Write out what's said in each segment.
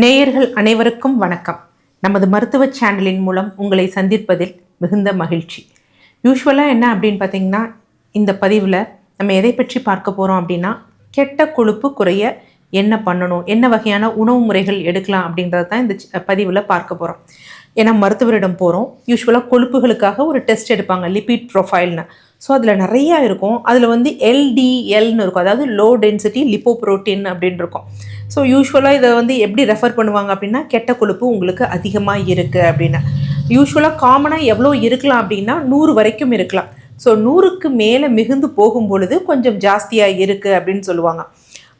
நேயர்கள் அனைவருக்கும் வணக்கம். நமது மருத்துவ சேனலின் மூலம் உங்களை சந்திப்பதில் மிகுந்த மகிழ்ச்சி. யூஸ்வலாக என்ன அப்படின்னு பார்த்தீங்கன்னா இந்த பதிவில் நம்ம எதை பற்றி பார்க்க போகிறோம் அப்படின்னா கெட்ட கொழுப்பு குறைய என்ன பண்ணணும் என்ன வகையான உணவு முறைகள் எடுக்கலாம் அப்படின்றது தான் இந்த பதிவில் பார்க்க போகிறோம் ஏன்னா மருத்துவரிடம் போகிறோம் யூஸ்வலாக கொழுப்புகளுக்காக ஒரு டெஸ்ட் எடுப்பாங்க லிபிட் ப்ரொஃபைல்னு ஸோ அதில் நிறையா இருக்கும். அதில் வந்து எல்டிஎல்னு இருக்கும். அதாவது லோ டென்சிட்டி லிப்போப்ரோட்டீன் அப்படின்னு இருக்கும். ஸோ யூஸ்வலாக இதை வந்து எப்படி ரெஃபர் பண்ணுவாங்க அப்படின்னா கெட்ட கொழுப்பு உங்களுக்கு அதிகமாக இருக்குது அப்படின்னு. யூஸ்வலாக காமனாக எவ்வளோ இருக்கலாம் அப்படின்னா நூறு வரைக்கும் இருக்கலாம். ஸோ நூறுக்கு மேலே மிகுந்து போகும் பொழுது கொஞ்சம் ஜாஸ்தியாக இருக்குது அப்படின்னு சொல்லுவாங்க.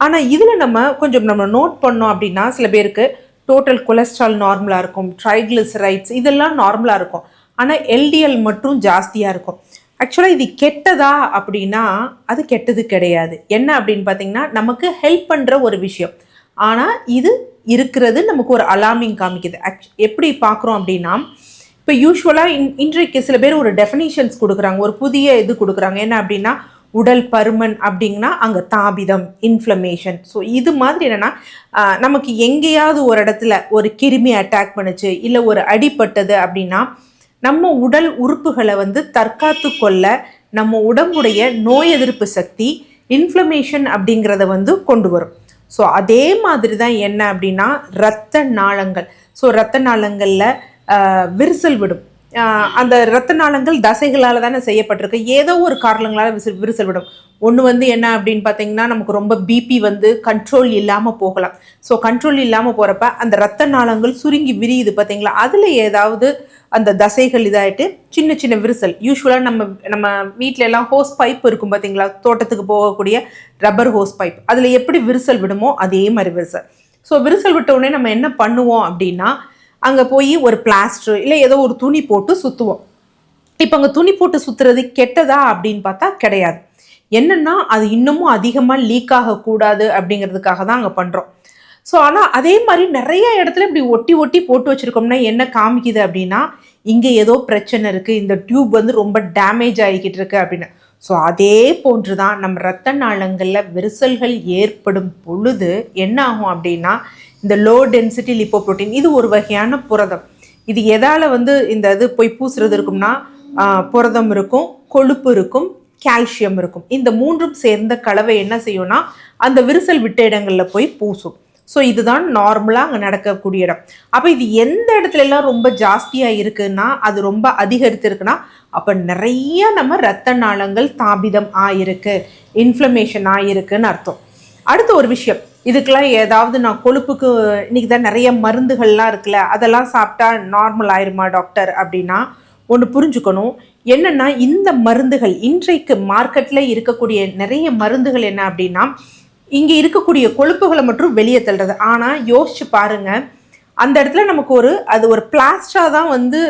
ஆனால் இதில் நம்ம கொஞ்சம் நம்ம நோட் பண்ணோம் அப்படின்னா சில பேருக்கு டோட்டல் கொலஸ்ட்ரால் நார்மலாக இருக்கும் ட்ரைக்ளிசரைட்ஸ் இதெல்லாம் நார்மலாக இருக்கும். ஆனால் எல்டிஎல் மட்டும் ஜாஸ்தியாக இருக்கும். ஆக்சுவலாக இது கெட்டதா அப்படின்னா அது கெட்டது கிடையாது. என்ன அப்படின்னு பார்த்தீங்கன்னா நமக்கு ஹெல்ப் பண்ணுற ஒரு விஷயம். ஆனால் இது இருக்கிறது நமக்கு ஒரு அலார்மிங் காமிக்குது. ஆக்ச் எப்படி பார்க்குறோம் அப்படின்னா இப்போ யூஸ்வலாக இன் இன்றைக்கு சில பேர் ஒரு டெஃபினிஷன்ஸ் கொடுக்குறாங்க ஒரு புதிய இது கொடுக்குறாங்க. என்ன அப்படின்னா உடல் பருமன் அப்படிங்கன்னா அங்கே தாபிதம் இன்ஃப்ளமேஷன் ஸோ இது மாதிரி என்னென்னா நமக்கு எங்கேயாவது ஒரு இடத்துல ஒரு கிருமி அட்டாக் பண்ணுச்சு இல்லை ஒரு அடிப்பட்டது அப்படின்னா நம்ம உடல் உறுப்புகளை வந்து தற்காத்து கொள்ள நம்ம உடம்புடைய நோய் எதிர்ப்பு சக்தி இன்ஃப்ளமேஷன் அப்படிங்கிறத வந்து கொண்டு வரும். ஸோ அதே மாதிரி தான் என்ன அப்படின்னா இரத்த நாளங்கள். ஸோ இரத்த நாளங்களில் விரிசல் விடும். அந்த இரத்த நாளங்கள் தசைகளால் தானே செய்யப்பட்டிருக்கு. ஏதோ ஒரு காரணங்களால் விசில் விரிசல் விடும். ஒன்று வந்து என்ன அப்படின்னு பார்த்தீங்கன்னா நமக்கு ரொம்ப பிபி வந்து கண்ட்ரோல் இல்லாமல் போகலாம். ஸோ கண்ட்ரோல் இல்லாமல் போகிறப்ப அந்த இரத்த நாளங்கள் சுருங்கி விரியுது பார்த்தீங்களா அதில் ஏதாவது அந்த தசைகள் இதாகிட்டு சின்ன சின்ன விரிசல். யூஸ்வலாக நம்ம நம்ம வீட்டில எல்லாம் ஹோஸ் பைப் இருக்கும் பார்த்தீங்களா தோட்டத்துக்கு போகக்கூடிய ரப்பர் ஹோஸ் பைப் அதில் எப்படி விரிசல் விடுமோ அதே மாதிரி விரிசல். ஸோ விரிசல் விட்ட உடனே நம்ம என்ன பண்ணுவோம் அப்படின்னா அங்கே போய் ஒரு பிளாஸ்டர் இல்லை ஏதோ ஒரு துணி போட்டு சுற்றுவோம் இப்போ அங்கே துணி போட்டு சுற்றுறது கெட்டதா அப்படின்னு பார்த்தா கிடையாது. என்னென்னா அது இன்னமும் அதிகமாக லீக் ஆகக்கூடாது அப்படிங்கிறதுக்காக தான் அங்கே பண்ணுறோம் ஸோ ஆனால் அதே மாதிரி நிறைய இடத்துல இப்படி ஒட்டி ஒட்டி போட்டு வச்சுருக்கோம்னா என்ன காமிக்குது அப்படின்னா இங்கே ஏதோ பிரச்சனை இருக்குது இந்த டியூப் வந்து ரொம்ப டேமேஜ் ஆகிக்கிட்டு இருக்கு அப்படின்னு. ஸோ அதே போன்று தான் நம்ம ரத்த நாளங்களில் விரிசல்கள் ஏற்படும் பொழுது என்ன ஆகும் அப்படின்னா இந்த லோ டென்சிட்டி லிப்போப்ரோட்டீன் இது ஒரு வகையான புரதம். இது எதால் வந்து இந்த இது போய் பூசுறது இருக்கும்னா புரதம் இருக்கும் கொழுப்பு இருக்கும் கால்சியம் இருக்கும். இந்த மூன்றும் சேர்ந்த கலவை என்ன செய்யும்னா அந்த விரிசல் விட்ட இடங்களில் போய் பூசும். ஸோ இதுதான் நார்மலாக அங்கே நடக்கக்கூடிய இடம். அப்போ இது எந்த இடத்துல எல்லாம் ரொம்ப ஜாஸ்தியாக இருக்குன்னா அது ரொம்ப அதிகரித்திருக்குன்னா அப்போ நிறைய நம்ம ரத்த நாளங்கள் தாபிதம் ஆயிருக்கு. இன்ஃப்ளமேஷன் ஆயிருக்குன்னு அர்த்தம். அடுத்த ஒரு விஷயம். இதுக்கெல்லாம் ஏதாவது நான் கொழுப்புக்கு இன்னைக்கு தான் நிறைய மருந்துகள்லாம் இருக்குல்ல அதெல்லாம் சாப்பிட்டா நார்மல் ஆயிருமா டாக்டர் அப்படின்னா? ஒன்று புரிஞ்சுக்கணும். என்னென்னா இந்த மருந்துகள் இன்றைக்கு மார்க்கெட்டில் இருக்கக்கூடிய நிறைய மருந்துகள் என்ன அப்படின்னா இங்கே இருக்கக்கூடிய கொழுப்புகளை மட்டும் வெளியே தள்ளுறது. ஆனால் யோசிச்சு பாருங்கள் அந்த இடத்துல நமக்கு ஒரு அது ஒரு பிளாஸ்டா தான் வந்து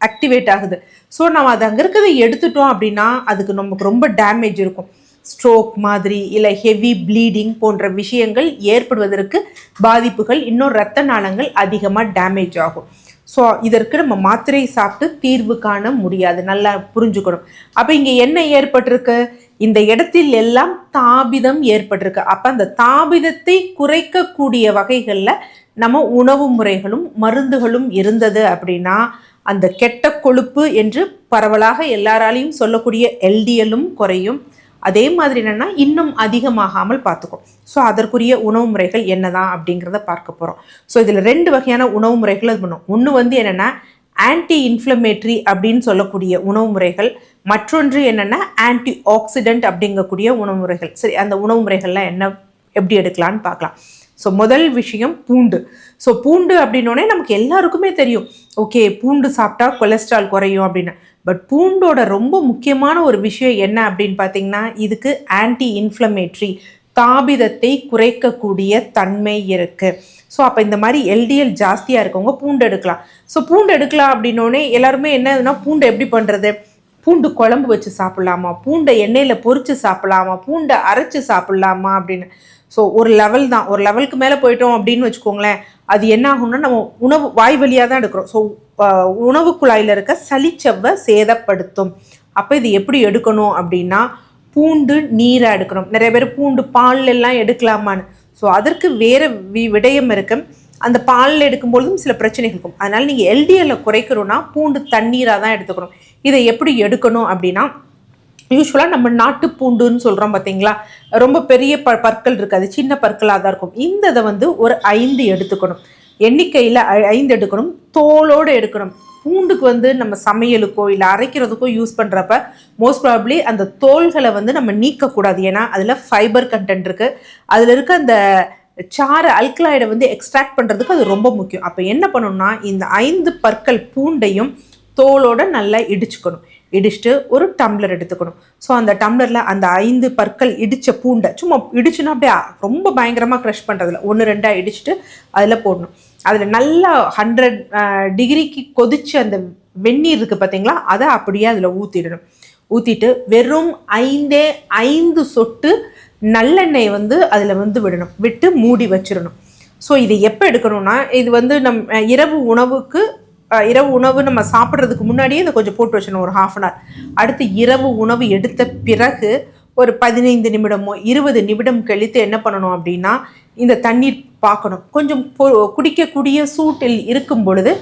ஆக்டிவேட் ஆகுது. ஸோ நம்ம அது அங்கே இருக்கிறத எடுத்துட்டோம் அப்படின்னா அதுக்கு நமக்கு ரொம்ப டேமேஜ் இருக்கும். ஸ்ட்ரோக் மாதிரி இல்லை ஹெவி ப்ளீடிங் போன்ற விஷயங்கள் ஏற்படுவதற்கு பாதிப்புகள் இன்னும் ரத்த நாளங்கள் அதிகமாக டேமேஜ் ஆகும். ஸோ இதற்கு நம்ம மாத்திரை சாப்பிட்டு தீர்வு காண முடியாது. நல்லா புரிஞ்சுக்கணும். அப்போ இங்கே என்ன ஏற்பட்டிருக்கு? இந்த இடத்தில் எல்லாம் தாபிதம் ஏற்பட்டிருக்கு. அப்போ அந்த தாபிதத்தை குறைக்கக்கூடிய வகைகளில் நம்ம உணவு முறைகளும் மருந்துகளும் இருந்தது அப்படின்னா அந்த கெட்ட கொழுப்பு என்று பரவலாக எல்லாராலையும் சொல்லக்கூடிய எல்டிஎல்லும் குறையும். அதே மாதிரி என்னென்னா இன்னும் அதிகமாகாமல் பார்த்துக்கும் ஸோ அதற்குரிய உணவு முறைகள் என்னதான் அப்படிங்கிறத பார்க்க போகிறோம் ஸோ இதில் ரெண்டு வகையான உணவு முறைகள் அது பண்ணும். ஒன்று வந்து என்னென்னா ஆன்டி இன்ஃப்ளமேட்ரி அப்படின்னு சொல்லக்கூடிய உணவு முறைகள். மற்றொன்று என்னென்னா ஆன்டி ஆக்சிடென்ட் அப்படிங்கக்கூடிய உணவு முறைகள். சரி அந்த உணவு முறைகள்லாம் என்ன எப்படி எடுக்கலான்னு பார்க்கலாம். ஸோ முதல் விஷயம் பூண்டு. ஸோ பூண்டு அப்படின்னோடனே நமக்கு எல்லாருக்குமே தெரியும். ஓகே பூண்டு சாப்பிட்டா கொலஸ்ட்ரால் குறையும் அப்படின்னு. பட் பூண்டோட ரொம்ப முக்கியமான ஒரு விஷயம் என்ன அப்படின்னு பார்த்தீங்கன்னா இதுக்கு ஆன்டி இன்ஃப்ளமேட்ரி தாபிதத்தை குறைக்கக்கூடிய தன்மை இருக்குது ஸோ அப்போ இந்த மாதிரி எல்டிஎல் ஜாஸ்தியாக இருக்கவங்க பூண்டு எடுக்கலாம். ஸோ பூண்டு எடுக்கலாம் அப்படின்னோடனே எல்லாருமே என்னதுன்னா பூண்டு எப்படி பண்ணுறது பூண்டு குழம்பு வச்சு சாப்பிட்லாமா? பூண்டை எண்ணெயில் பொறிச்சு சாப்பிட்லாமா? பூண்டை அரைச்சி சாப்பிட்லாமா அப்படின்னு. ஸோ ஒரு லெவல் தான். ஒரு லெவலுக்கு மேலே போயிட்டோம் அப்படின்னு வச்சுக்கோங்களேன் அது என்ன ஆகும்னா நம்ம உணவு வாய் வழியாக தான் எடுக்கிறோம். ஸோ உணவு குழாயில் இருக்க சளிச்சவ்வை சேதப்படுத்தும். அப்போ இது எப்படி எடுக்கணும் அப்படின்னா பூண்டு நீரை எடுக்கணும். நிறைய பேர் பூண்டு பால் எல்லாம் எடுக்கலாமான்னு. ஸோ அதற்கு வேறு வி விடயம் இருக்கு. அந்த பாலில் எடுக்கும்பொழுதும் சில பிரச்சனைகள் இருக்கும். அதனால் நீங்கள் எல்டிஎல்ல குறைக்கணும்னா பூண்டு தண்ணீராக தான் எடுத்துக்கணும். இதை எப்படி எடுக்கணும் அப்படின்னா யூஸ்வலாக நம்ம நாட்டு பூண்டுன்னு சொல்கிறோம் பார்த்தீங்களா ரொம்ப பெரிய ப பற்கள் இருக்காது சின்ன பற்களாக தான் இருக்கும். இந்த இதை வந்து ஒரு ஐந்து எடுத்துக்கணும். எண்ணிக்கையில் ஐந்து எடுக்கணும். தோலோடு எடுக்கணும். பூண்டுக்கு வந்து நம்ம சமையலுக்கோ இல்லை அரைக்கிறதுக்கோ யூஸ் பண்ணுறப்ப மோஸ்ட் ப்ராப்ளி அந்த தோள்களை வந்து நம்ம நீக்கக்கூடாது. ஏன்னா அதில் ஃபைபர் கண்டென்ட் இருக்குது அதில் இருக்க அந்த சாறு அல்கலாய்டை வந்து எக்ஸ்ட்ராக்ட் பண்ணுறதுக்கு அது ரொம்ப முக்கியம். அப்போ என்ன பண்ணணும்னா இந்த ஐந்து பற்கள் பூண்டையும் தோலோடு நல்லா இடிச்சுக்கணும். இடிச்சுட்டு ஒரு டம்ளர் எடுத்துக்கணும். ஸோ அந்த டம்ளரில் அந்த ஐந்து பற்கள் இடித்த பூண்டை சும்மா இடிச்சுன்னா அப்படியே ரொம்ப பயங்கரமாக க்ரஷ் பண்ணுறதில்ல ஒன்று ரெண்டாக இடிச்சுட்டு அதில் போடணும். அதில் நல்லா ஹண்ட்ரட் டிகிரிக்கு கொதிச்சு அந்த வெந்நீர் இருக்குது பார்த்தீங்களா அதை அப்படியே அதில் ஊற்றிடணும் ஊற்றிட்டு வெறும் ஐந்தே ஐந்து சொட்டு நல்லெண்ணெய் வந்து அதில் வந்து விடணும். விட்டு மூடி வச்சிடணும். ஸோ இது எப்போ எடுக்கணும்னா இது வந்து நம் இரவு உணவுக்கு இரவு உணவு நம்ம சாப்பிட்றதுக்கு முன்னாடியே இதை கொஞ்சம் போட்டு வச்சிடணும் ஒரு ஹாஃப் அன் ஹவர் அடுத்து இரவு உணவு எடுத்த பிறகு ஒரு பதினைந்து நிமிடமோ இருபது நிமிடம் கழித்து என்ன பண்ணணும் அப்படின்னா இந்த தண்ணீர் பார்க்கணும் கொஞ்சம் குடிக்கக்கூடிய சூட்டில் இருக்கும் பொழுது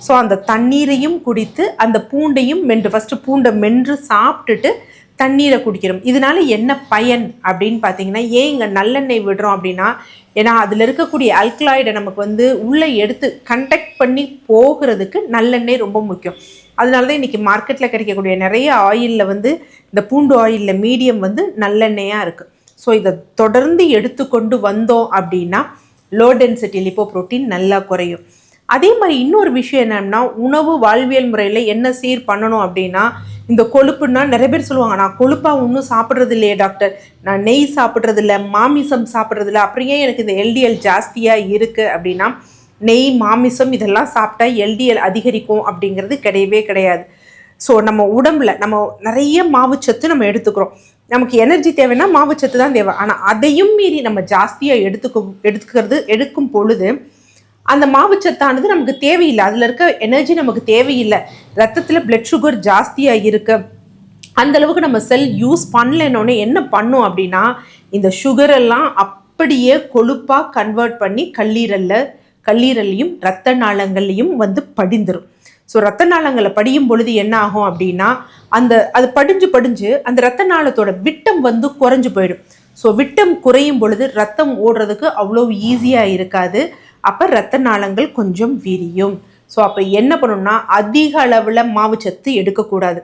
ஸோ அந்த தண்ணீரையும் குடித்து அந்த பூண்டையும் மென்று ஃபஸ்ட்டு பூண்டை மென்று சாப்பிட்டுட்டு தண்ணீரை குடிக்கிறோம். இதனால என்ன பயன் அப்படின்னு பார்த்தீங்கன்னா ஏன் இங்கே நல்லெண்ணெய் விடுறோம் அப்படின்னா ஏன்னா அதில் இருக்கக்கூடிய அல்கலாய்டை நமக்கு வந்து உள்ளே எடுத்து கண்டக்ட் பண்ணி போகிறதுக்கு நல்லெண்ணெய் ரொம்ப முக்கியம். அதனால தான் இன்றைக்கி மார்க்கெட்டில் கிடைக்கக்கூடிய நிறைய ஆயிலில் வந்து இந்த பூண்டு ஆயிலில் மீடியம் வந்து நல்லெண்ணெயாக இருக்குது ஸோ இதை தொடர்ந்து எடுத்துக்கொண்டு வந்தோம் அப்படின்னா லோ டென்சிட்டி லிப்போ ப்ரோட்டீன் நல்லா குறையும். அதே மாதிரி இன்னொரு விஷயம் என்னன்னா உணவு வாழ்வியல் முறையில் என்ன சீர் பண்ணணும் அப்படின்னா இந்த கொழுப்புன்னா நிறைய பேர் சொல்லுவாங்க நான் கொழுப்பாக ஒன்றும் சாப்பிட்றது இல்லையே டாக்டர். நான் நெய் சாப்பிட்றது இல்லை மாமிசம் சாப்பிட்றது இல்லை அப்படியே எனக்கு இந்த எல்டிஎல் ஜாஸ்தியாக இருக்குது அப்படின்னா நெய் மாமிசம் இதெல்லாம் சாப்பிட்டா எல்டிஎல் அதிகரிக்கும் அப்படிங்கிறது கிடையவே கிடையாது. ஸோ நம்ம உடம்புல நம்ம நிறைய மாவுச்சத்து நம்ம எடுத்துக்கிறோம். நமக்கு எனர்ஜி தேவைன்னா மாவுச்சத்து தான் தேவை. ஆனால் அதையும் மீறி நம்ம ஜாஸ்தியாக எடுத்துக்கும் எடுத்துக்கிறது எடுக்கும் பொழுது அந்த மாவுச்சத்தானது நமக்கு தேவையில்லை. அதில் இருக்க எனர்ஜி நமக்கு தேவையில்லை. ரத்தத்தில் பிளட் சுகர் ஜாஸ்தியாக இருக்கு. அந்த அளவுக்கு நம்ம செல் யூஸ் பண்ணலன்னொன்னே என்ன பண்ணும் அப்படின்னா இந்த சுகரெல்லாம் அப்படியே கொழுப்பாக கன்வெர்ட் பண்ணி கல்லீரலில் கல்லீரல்லையும் ரத்த நாளங்கள்லையும் வந்து படிந்துடும் ஸோ ரத்த நாளங்களை படியும் பொழுது என்ன ஆகும் அப்படின்னா அந்த அது படிஞ்சு படிஞ்சு அந்த ரத்த நாளத்தோட விட்டம் வந்து குறைஞ்சு போயிடும். ஸோ விட்டம் குறையும் பொழுது ரத்தம் ஓடுறதுக்கு அவ்வளோ ஈஸியாக இருக்காது. அப்போ ரத்த நாளங்கள் கொஞ்சம் விரியும். ஸோ அப்போ என்ன பண்ணணும்னா அதிக அளவில் மாவுச்சத்து எடுக்கக்கூடாது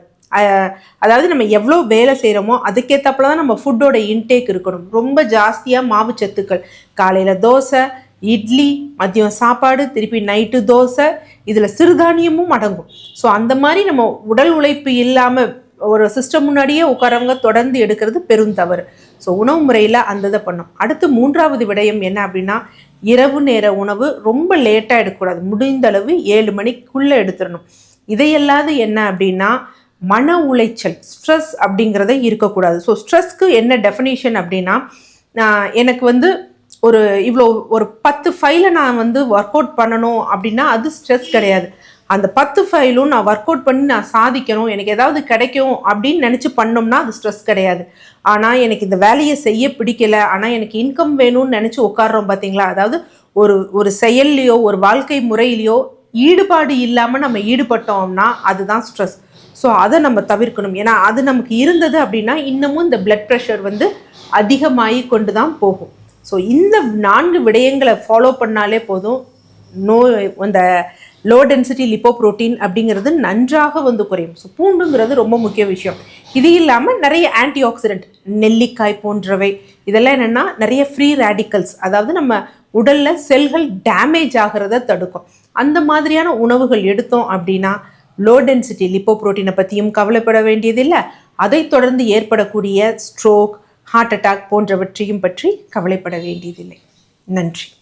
அதாவது நம்ம எவ்வளோ வேலை செய்கிறோமோ அதுக்கேற்றப்பல தான் நம்ம ஃபுட்டோட இன்டேக் இருக்கணும். ரொம்ப ஜாஸ்தியாக மாவுச்சத்துக்கள் காலையில் தோசை இட்லி மதியம் சாப்பாடு திருப்பி நைட்டு தோசை இதில் சிறுதானியமும் அடங்கும். ஸோ அந்த மாதிரி நம்ம உடல் உழைப்பு இல்லாமல் ஒரு சிஸ்டம் முன்னாடியே உட்காரவங்க தொடர்ந்து எடுக்கிறது பெரும் தவறு. ஸோ உணவு முறையில் அந்த இதை பண்ணும். அடுத்து மூன்றாவது விடயம் என்ன அப்படின்னா இரவு நேர உணவு ரொம்ப லேட்டாக எடுக்கக்கூடாது. முடிந்த அளவு ஏழு மணிக்குள்ளே எடுத்துடணும். இதையல்லாது என்ன அப்படின்னா மன உளைச்சல் ஸ்ட்ரெஸ் அப்படிங்கிறத இருக்கக்கூடாது. ஸோ ஸ்ட்ரெஸ்க்கு என்ன டெஃபினேஷன் அப்படின்னா எனக்கு வந்து ஒரு இவ்வளோ ஒரு பத்து ஃபைலை நான் வந்து ஒர்க் அவுட் பண்ணணும் அப்படின்னா அது ஸ்ட்ரெஸ் கிடையாது. அந்த பத்து ஃபைலும் நான் ஒர்க் அவுட் பண்ணி நான் சாதிக்கணும் எனக்கு ஏதாவது கிடைக்கும் அப்படின்னு நினச்சி பண்ணோம்னா அது ஸ்ட்ரெஸ் கிடையாது. ஆனால் எனக்கு இந்த வேலையை செய்ய பிடிக்கல. ஆனால் எனக்கு இன்கம் வேணும்னு நினச்சி உட்காடுறோம் பார்த்தீங்களா அதாவது ஒரு ஒரு செயல்லையோ ஒரு வாழ்க்கை முறையிலையோ ஈடுபாடு இல்லாமல் நம்ம ஈடுபட்டோம்னா அதுதான் ஸ்ட்ரெஸ் ஸோ அதை நம்ம தவிர்க்கணும். ஏன்னா அது நமக்கு இருந்தது அப்படின்னா இன்னமும் இந்த பிளட் ப்ரெஷர் வந்து அதிகமாகி கொண்டு தான் போகும். ஸோ இந்த நான்கு விடயங்களை ஃபாலோ பண்ணாலே போதும். நோய் அந்த லோ டென்சிட்டி லிப்போ அப்படிங்கிறது நன்றாக வந்து குறையும். ஸோ பூண்டுங்கிறது ரொம்ப முக்கிய விஷயம். இது இல்லாமல் நிறைய ஆன்டி ஆக்சிடென்ட் நெல்லிக்காய் போன்றவை இதெல்லாம் என்னென்னா நிறைய ஃப்ரீ ரேடிக்கல்ஸ் அதாவது நம்ம உடலில் செல்கள் டேமேஜ் ஆகிறத தடுக்கும். அந்த மாதிரியான உணவுகள் எடுத்தோம் அப்படின்னா லோ டென்சிட்டி லிப்போ பற்றியும் கவலைப்பட வேண்டியதில்லை. அதைத் தொடர்ந்து ஏற்படக்கூடிய ஸ்ட்ரோக் ஹார்ட் அட்டாக் போன்றவற்றையும் பற்றி கவலைப்பட வேண்டியதில்லை. நன்றி.